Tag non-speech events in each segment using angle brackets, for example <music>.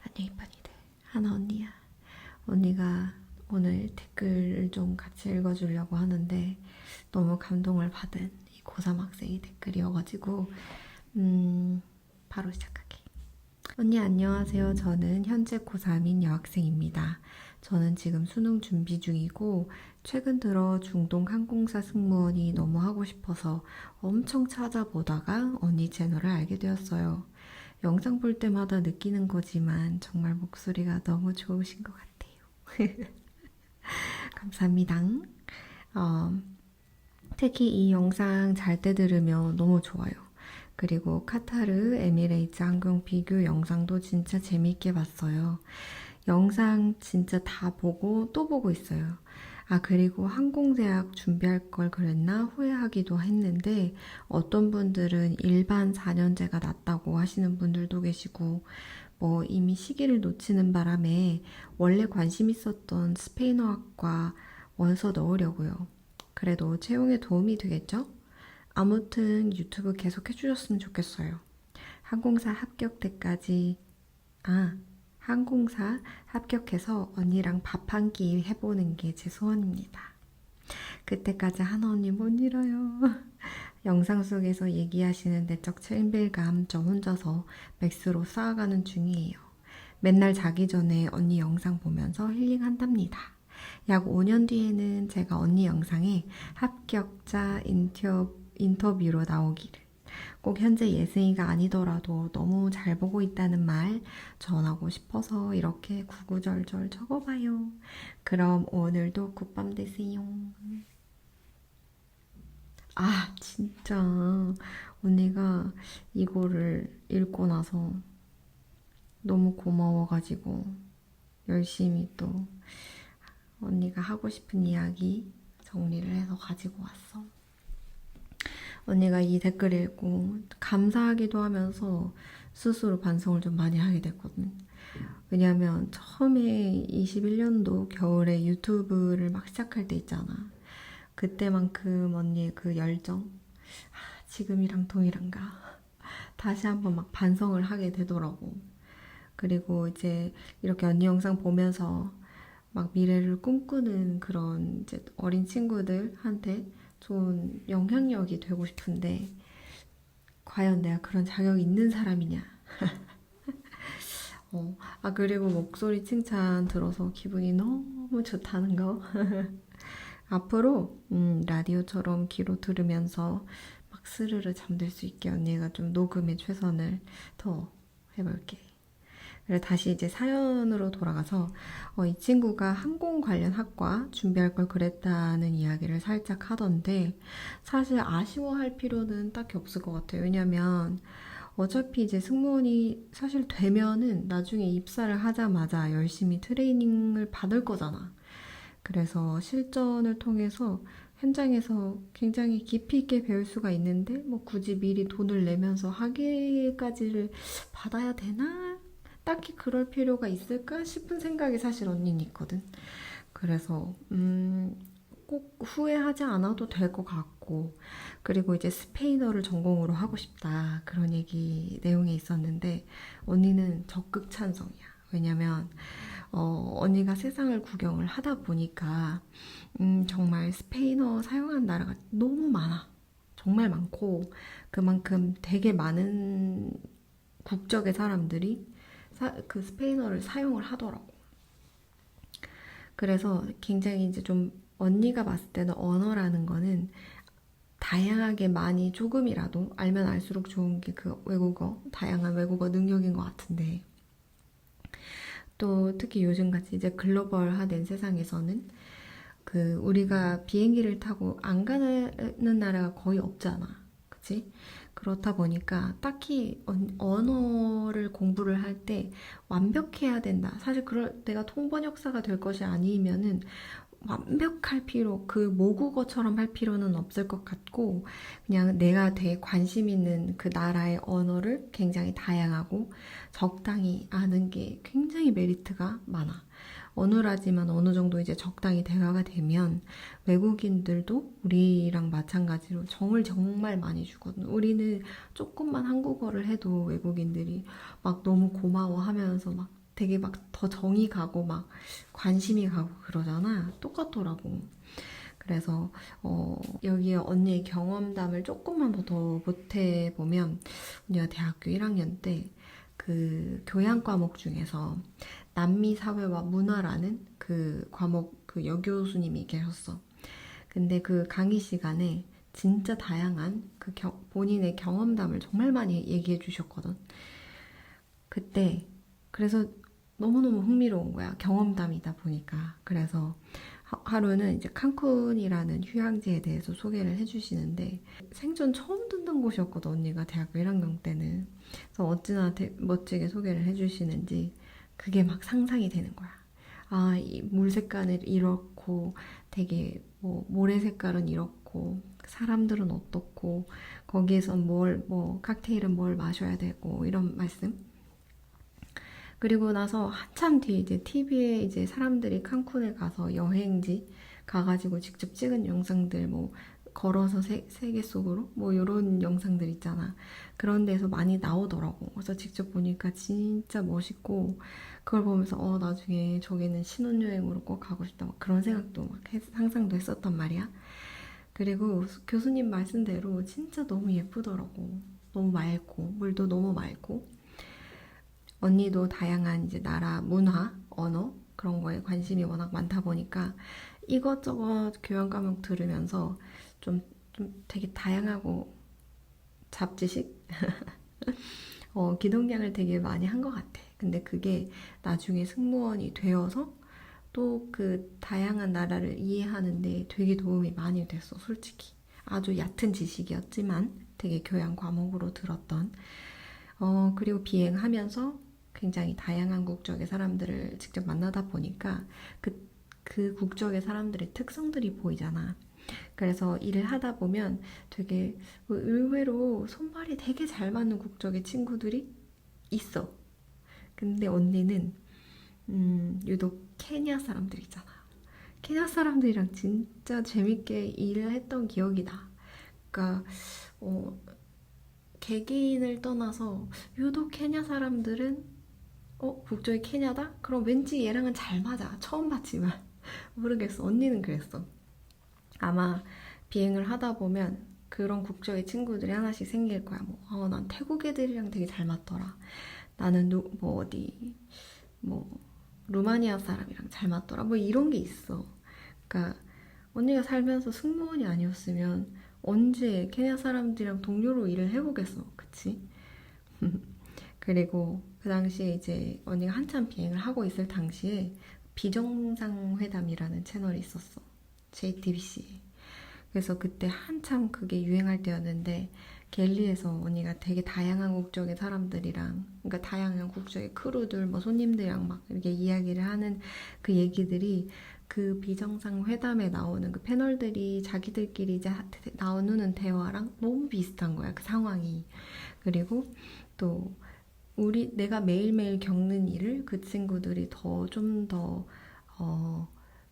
안녕 이쁜이들 하나 언니야. 언니가 오늘 댓글을 좀 같이 읽어주려고 하는데 너무 감동을 받은 이 고3 학생의 댓글이어가지고 음 바로 시작할게 언니 안녕하세요. 저는 현재 고3인 여학생입니다. 저는 지금 수능 준비 중이고 최근 들어 중동 항공사 승무원이 너무 하고 싶어서 엄청 찾아보다가 언니 채널을 알게 되었어요. 영상 볼 때마다 느끼는 거지만 정말 목소리가 너무 좋으신 것 같아요. <laughs> 감사합니다. 어, 특히 이 영상 잘 때 들으면 너무 좋아요. 그리고 카타르, 에미레이트 항공 비교 영상도 진짜 재밌게 봤어요. 영상 진짜 다 보고 또 보고 있어요. 아, 그리고 항공대학 준비할 걸 그랬나 후회하기도 했는데 어떤 분들은 일반 4년제가 낫다고 하시는 분들도 계시고 뭐 이미 시기를 놓치는 바람에 원래 관심 있었던 스페인어학과 원서 넣으려고요. 그래도 채용에 도움이 되겠죠? 아무튼 유튜브 계속 해주셨으면 좋겠어요. 항공사 합격 때까지 아 항공사 합격해서 언니랑 밥 한 끼 해보는 게 제 소원입니다. 그때까지 하나 언니 못 잃어요. <laughs> 영상 속에서 얘기하시는 내적 체인빌감 저 혼자서 맥스로 쌓아가는 중이에요. 맨날 자기 전에 언니 영상 보면서 힐링한답니다. 약 5년 뒤에는 제가 언니 영상에 합격자 인터, 인터뷰로 나오기를 꼭 현재 예승이가 아니더라도 너무 잘 보고 있다는 말 전하고 싶어서 이렇게 구구절절 적어봐요. 그럼 오늘도 굿밤 되세요. 아, 진짜. 언니가 이거를 읽고 나서 너무 고마워가지고 열심히 또 언니가 하고 싶은 이야기 정리를 해서 가지고 왔어. 언니가 이 댓글 읽고 감사하기도 하면서 스스로 반성을 좀 많이 하게 됐거든. 왜냐면 처음에 21년도 겨울에 유튜브를 막 시작할 때 있잖아. 그때만큼 언니의 그 열정, 아, 지금이랑 동일한가? 다시 한번 막 반성을 하게 되더라고. 그리고 이제 이렇게 언니 영상 보면서 막 미래를 꿈꾸는 그런 이제 어린 친구들한테 좋은 영향력이 되고 싶은데 과연 내가 그런 자격이 있는 사람이냐? <laughs> 어, 아 그리고 목소리 칭찬 들어서 기분이 너무 좋다는 거. <laughs> 앞으로 음, 라디오처럼 귀로 들으면서 막 스르르 잠들 수 있게 언니가 좀 녹음에 최선을 더 해볼게. 다시 이제 사연으로 돌아가서 어, 이 친구가 항공 관련 학과 준비할 걸 그랬다는 이야기를 살짝 하던데 사실 아쉬워할 필요는 딱히 없을 것 같아요. 왜냐면 어차피 이제 승무원이 사실 되면은 나중에 입사를 하자마자 열심히 트레이닝을 받을 거잖아. 그래서 실전을 통해서 현장에서 굉장히 깊이 있게 배울 수가 있는데 뭐 굳이 미리 돈을 내면서 학위까지를 받아야 되나? 딱히 그럴 필요가 있을까 싶은 생각이 사실 언니는 있거든. 그래서 음, 꼭 후회하지 않아도 될 것 같고 그리고 이제 스페인어를 전공으로 하고 싶다 그런 얘기 내용이 있었는데 언니는 적극 찬성이야. 왜냐면 어, 언니가 세상을 구경을 하다 보니까 음, 정말 스페인어 사용한 나라가 너무 많아. 정말 많고 그만큼 되게 많은 국적의 사람들이 사, 그 스페인어를 사용을 하더라고. 그래서 굉장히 이제 좀 언니가 봤을 때는 언어라는 거는 다양하게 많이 조금이라도 알면 알수록 좋은 게 그 외국어, 다양한 외국어 능력인 것 같은데 또 특히 요즘같이 이제 글로벌화된 세상에서는 그 우리가 비행기를 타고 안 가는 나라가 거의 없잖아. 그치? 그렇다 보니까 딱히 언어를 공부를 할 때 완벽해야 된다. 사실 그럴 내가 통번역사가 될 것이 아니면은 완벽할 필요, 그 모국어처럼 할 필요는 없을 것 같고, 그냥 내가 되게 관심 있는 그 나라의 언어를 굉장히 다양하고 적당히 아는 게 굉장히 메리트가 많아. 어느라지만 어느 정도 이제 적당히 대화가 되면 외국인들도 우리랑 마찬가지로 정을 정말 많이 주거든. 우리는 조금만 한국어를 해도 외국인들이 막 너무 고마워하면서 막 되게 막 더 정이 가고 막 관심이 가고 그러잖아. 똑같더라고. 그래서 어, 여기 언니의 경험담을 조금만 더 보태 보면 언니가 대학교 1학년 때 그 교양 과목 중에서 남미 사회와 문화라는 그 과목 그 여교수님이 계셨어. 근데 그 강의 시간에 진짜 다양한 그 겨- 본인의 경험담을 정말 많이 얘기해 주셨거든. 그때 그래서 너무너무 흥미로운 거야. 경험담이다 보니까. 그래서 하- 하루는 이제 칸쿤이라는 휴양지에 대해서 소개를 해주시는데 생전 처음 듣는 곳이었거든 언니가 대학교 1학년 때는. 그래서 어찌나 되- 멋지게 소개를 해주시는지 그게 막 상상이 되는 거야. 아 이 물 색깔은 이렇고 되게 뭐 모래 색깔은 이렇고 사람들은 어떻고 거기에서 뭘 뭐 칵테일은 뭘 마셔야 되고 이런 말씀 그리고 나서 한참 뒤에 이제 TV에 이제 사람들이 칸쿤에 가서 여행지 가가지고 직접 찍은 영상들 뭐 걸어서 세, 세계 속으로 뭐 이런 영상들 있잖아. 그런 데서 많이 나오더라고. 그래서 직접 보니까 진짜 멋있고 그걸 보면서 어 나중에 저기는 신혼여행으로 꼭 가고 싶다 막 그런 생각도 막 했- 상상도 했었단 말이야. 그리고 교수님 말씀대로 진짜 너무 예쁘더라고. 너무 맑고 물도 너무 맑고 언니도 다양한 이제 나라 문화, 언어 그런 거에 관심이 워낙 많다 보니까 이것저것 교양 과목 들으면서 좀, 좀 되게 다양하고 잡지식 <laughs> 어, 기동량을 되게 많이 한 것 같아. 근데 그게 나중에 승무원이 되어서 또 그 다양한 나라를 이해하는데 되게 도움이 많이 됐어, 솔직히. 아주 얕은 지식이었지만 되게 교양 과목으로 들었던. 어, 그리고 비행하면서 굉장히 다양한 국적의 사람들을 직접 만나다 보니까 그, 그 국적의 사람들의 특성들이 보이잖아. 그래서 일을 하다 보면 되게 의외로 손발이 되게 잘 맞는 국적의 친구들이 있어. 근데 언니는 음, 유독 케냐 사람들 있잖아. 케냐 사람들이랑 진짜 재밌게 일을 했던 기억이 나. 그러니까 어, 개개인을 떠나서 유독 케냐 사람들은 어 국적이 케냐다? 그럼 왠지 얘랑은 잘 맞아. 처음 봤지만 <laughs> 모르겠어. 언니는 그랬어. 아마 비행을 하다 보면 그런 국적의 친구들이 하나씩 생길 거야. 뭐, 어, 난 태국 애들이랑 되게 잘 맞더라. 나는 누, 뭐 어디 뭐 루마니아 사람이랑 잘 맞더라. 뭐 이런 게 있어. 그러니까 언니가 살면서 승무원이 아니었으면 언제 케냐 사람들이랑 동료로 일을 해보겠어. 그치? <laughs> 그리고 그 당시에 이제 언니가 한참 비행을 하고 있을 당시에 비정상회담이라는 채널이 있었어. JTBC. 그래서 그때 한참 그게 유행할 때였는데 갤리에서 언니가 되게 다양한 국적의 사람들이랑 그러니까 다양한 국적의 크루들 뭐 손님들이랑 막 이렇게 이야기를 하는 그 얘기들이 그 비정상 회담에 나오는 그 패널들이 자기들끼리 이제 하- 나누는 대화랑 너무 비슷한 거야 그 상황이 그리고 또 우리 내가 매일매일 겪는 일을 그 친구들이 더 좀더 어,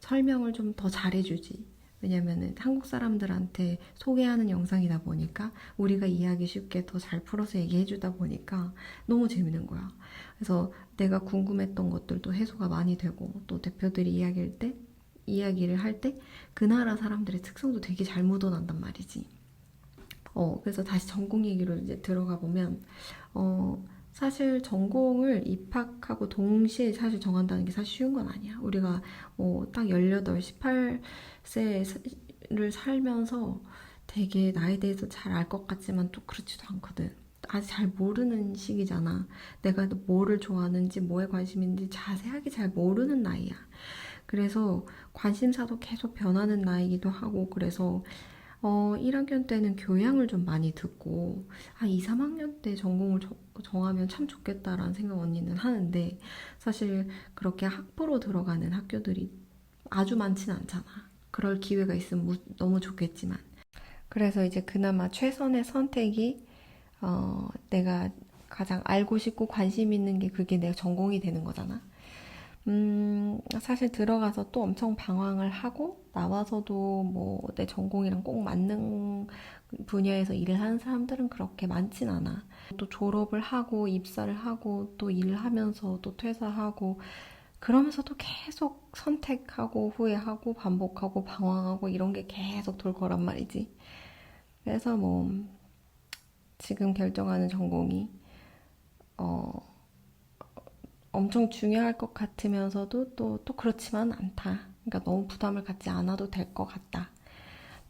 설명을 좀 더 잘해주지. 왜냐면은 한국 사람들한테 소개하는 영상이다 보니까 우리가 이해하기 쉽게 더 잘 풀어서 얘기해주다 보니까 너무 재밌는 거야. 그래서 내가 궁금했던 것들도 해소가 많이 되고 또 대표들이 이야기할 때 이야기를 할 때 그 나라 사람들의 특성도 되게 잘 묻어난단 말이지. 어, 그래서 다시 전공 얘기로 이제 들어가 보면, 어, 사실 전공을 입학하고 동시에 사실 정한다는 게 사실 쉬운 건 아니야. 우리가 뭐딱 18, 18세를 살면서 되게 나에 대해서 잘 알 것 같지만 또 그렇지도 않거든. 아직 잘 모르는 시기잖아. 내가 뭐를 좋아하는지, 뭐에 관심 있는지 자세하게 잘 모르는 나이야. 그래서 관심사도 계속 변하는 나이기도 하고, 그래서 어, 1학년 때는 교양을 좀 많이 듣고, 아, 2, 3학년 때 전공을 정- 정하면 참 좋겠다라는 생각 언니는 하는데, 사실 그렇게 학부로 들어가는 학교들이 아주 많진 않잖아. 그럴 기회가 있으면 무- 너무 좋겠지만. 그래서 이제 그나마 최선의 선택이, 어, 내가 가장 알고 싶고 관심 있는 게 그게 내 전공이 되는 거잖아. 음, 사실 들어가서 또 엄청 방황을 하고 나와서도 뭐 내 전공이랑 꼭 맞는 분야에서 일을 하는 사람들은 그렇게 많진 않아. 또 졸업을 하고 입사를 하고 또 일을 하면서 또 퇴사하고 그러면서도 계속 선택하고 후회하고 반복하고 방황하고 이런 게 계속 돌 거란 말이지. 그래서 뭐 지금 결정하는 전공이 어 엄청 중요할 것 같으면서도 또, 또 그렇지만 않다. 그러니까 너무 부담을 갖지 않아도 될 것 같다.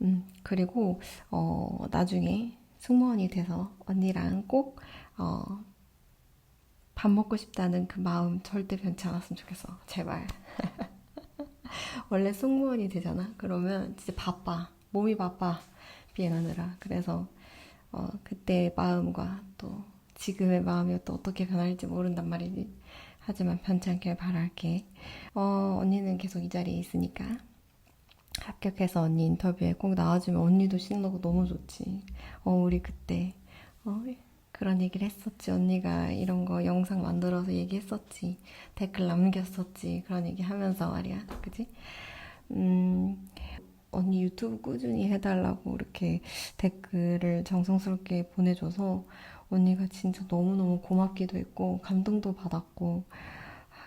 음, 그리고, 어, 나중에 승무원이 돼서 언니랑 꼭, 어, 밥 먹고 싶다는 그 마음 절대 변치 않았으면 좋겠어. 제발. <laughs> 원래 승무원이 되잖아? 그러면 진짜 바빠. 몸이 바빠. 비행하느라. 그래서, 어, 그때 마음과 또 지금의 마음이 또 어떻게 변할지 모른단 말이지. 하지만 않길 바랄게. 어, 언니는 계속 이 자리에 있으니까. 합격해서 언니 인터뷰에 꼭 나와주면 언니도 신나고 너무 좋지. 어, 우리 그때, 어, 그런 얘기를 했었지. 언니가 이런 거 영상 만들어서 얘기했었지. 댓글 남겼었지. 그런 얘기 하면서 말이야. 그지? 음, 언니 유튜브 꾸준히 해달라고 이렇게 댓글을 정성스럽게 보내줘서 언니가 진짜 너무너무 고맙기도 했고, 감동도 받았고,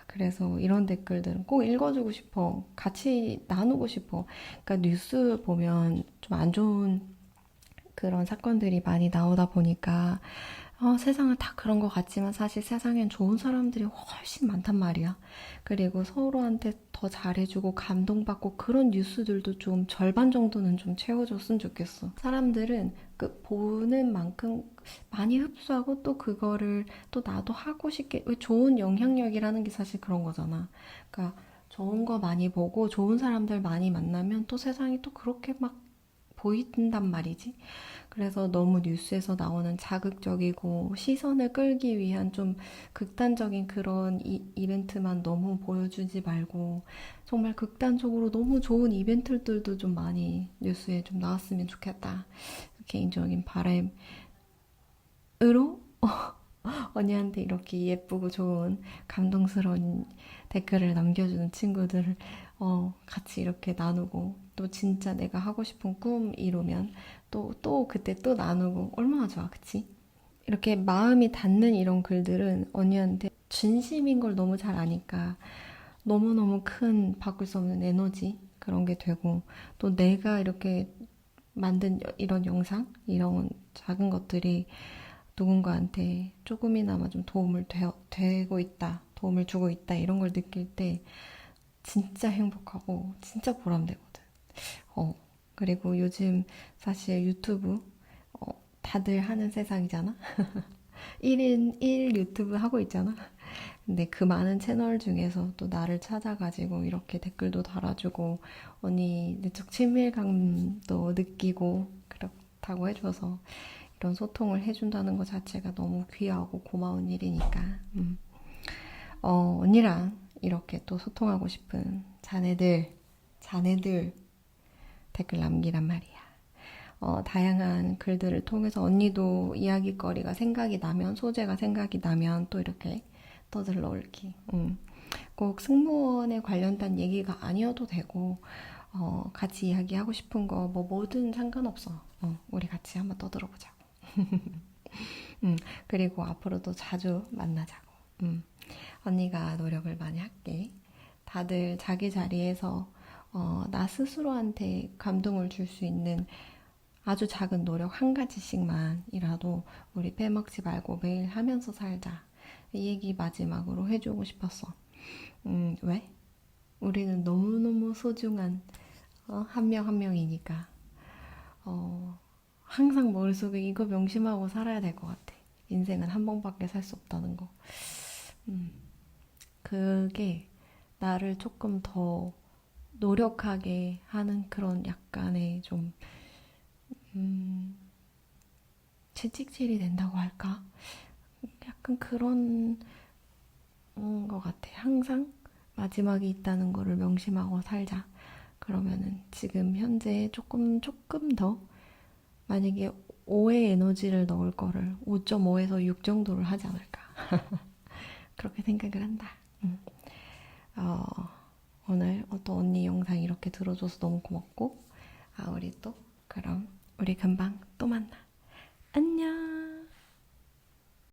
그래서 이런 댓글들은 꼭 읽어주고 싶어. 같이 나누고 싶어. 그러니까 뉴스 보면 좀 안 좋은 그런 사건들이 많이 나오다 보니까 어, 세상은 다 그런 것 같지만 사실 세상엔 좋은 사람들이 훨씬 많단 말이야. 그리고 서로한테 더 잘해주고 감동받고 그런 뉴스들도 좀 절반 정도는 좀 채워줬으면 좋겠어. 사람들은 그 보는 만큼 많이 흡수하고 또 그거를 또 나도 하고 싶게 왜 좋은 영향력이라는 게 사실 그런 거잖아. 그러니까 좋은 거 많이 보고 좋은 사람들 많이 만나면 또 세상이 또 그렇게 막 보인단 말이지. 그래서 너무 뉴스에서 나오는 자극적이고 시선을 끌기 위한 좀 극단적인 그런 이, 이벤트만 너무 보여주지 말고 정말 극단적으로 너무 좋은 이벤트들도 좀 많이 뉴스에 좀 나왔으면 좋겠다. 개인적인 바람 으로 <laughs> 언니한테 이렇게 예쁘고 좋은 감동스러운 댓글을 남겨주는 친구들을 어, 같이 이렇게 나누고 또 진짜 내가 하고 싶은 꿈 이루면 또, 또 그때 또 나누고 얼마나 좋아, 그치? 이렇게 마음이 닿는 이런 글들은 언니한테 진심인 걸 너무 잘 아니까 너무너무 큰 바꿀 수 없는 에너지 그런 게 되고 또 내가 이렇게 만든 이런 영상, 이런 작은 것들이 누군가한테 조금이나마 좀 도움을 되, 되고 있다, 도움을 주고 있다, 이런 걸 느낄 때 진짜 행복하고 진짜 보람되거든. 어, 그리고 요즘 사실 유튜브 어, 다들 하는 세상이잖아. <laughs> 1인 1 유튜브 하고 있잖아. 근데 그 많은 채널 중에서 또 나를 찾아가지고 이렇게 댓글도 달아주고 언니 내적 친밀감도 느끼고 그렇다고 해줘서 이런 소통을 해준다는 것 자체가 너무 귀하고 고마운 일이니까 음. 어, 언니랑 이렇게 또 소통하고 싶은 자네들 자네들 댓글 남기란 말이야. 어, 다양한 글들을 통해서 언니도 이야기거리가 생각이 나면 소재가 생각이 나면 또 이렇게 떠들러 올기. 음. 꼭 승무원에 관련된 얘기가 아니어도 되고 어, 같이 이야기하고 싶은 거 뭐 뭐든 상관없어. 어, 우리 같이 한번 떠들어 보자고. <laughs> 음, 그리고 앞으로도 자주 만나자고. 음, 언니가 노력을 많이 할게. 다들 자기 자리에서 어, 나 스스로한테 감동을 줄 수 있는 아주 작은 노력 한 가지씩만이라도 우리 빼먹지 말고 매일 하면서 살자. 이 얘기 마지막으로 해주고 싶었어. 음, 왜? 우리는 너무너무 소중한 어, 한 명 한 명이니까 어, 항상 머릿속에 이거 명심하고 살아야 될 것 같아. 인생은 한 번밖에 살 수 없다는 거. 음, 그게 나를 조금 더 노력하게 하는 그런 약간의 좀, 음, 채찍질이 된다고 할까? 약간 그런 음, 것 같아. 항상 마지막이 있다는 거를 명심하고 살자. 그러면은 지금 현재 조금, 조금 더 만약에 5의 에너지를 넣을 거를 5.5에서 6 정도를 하지 않을까. <laughs> 그렇게 생각을 한다. 음. 어, 오늘 또 언니 영상 이렇게 들어줘서 너무 고맙고 아 우리 또 그럼 우리 금방 또 만나 안녕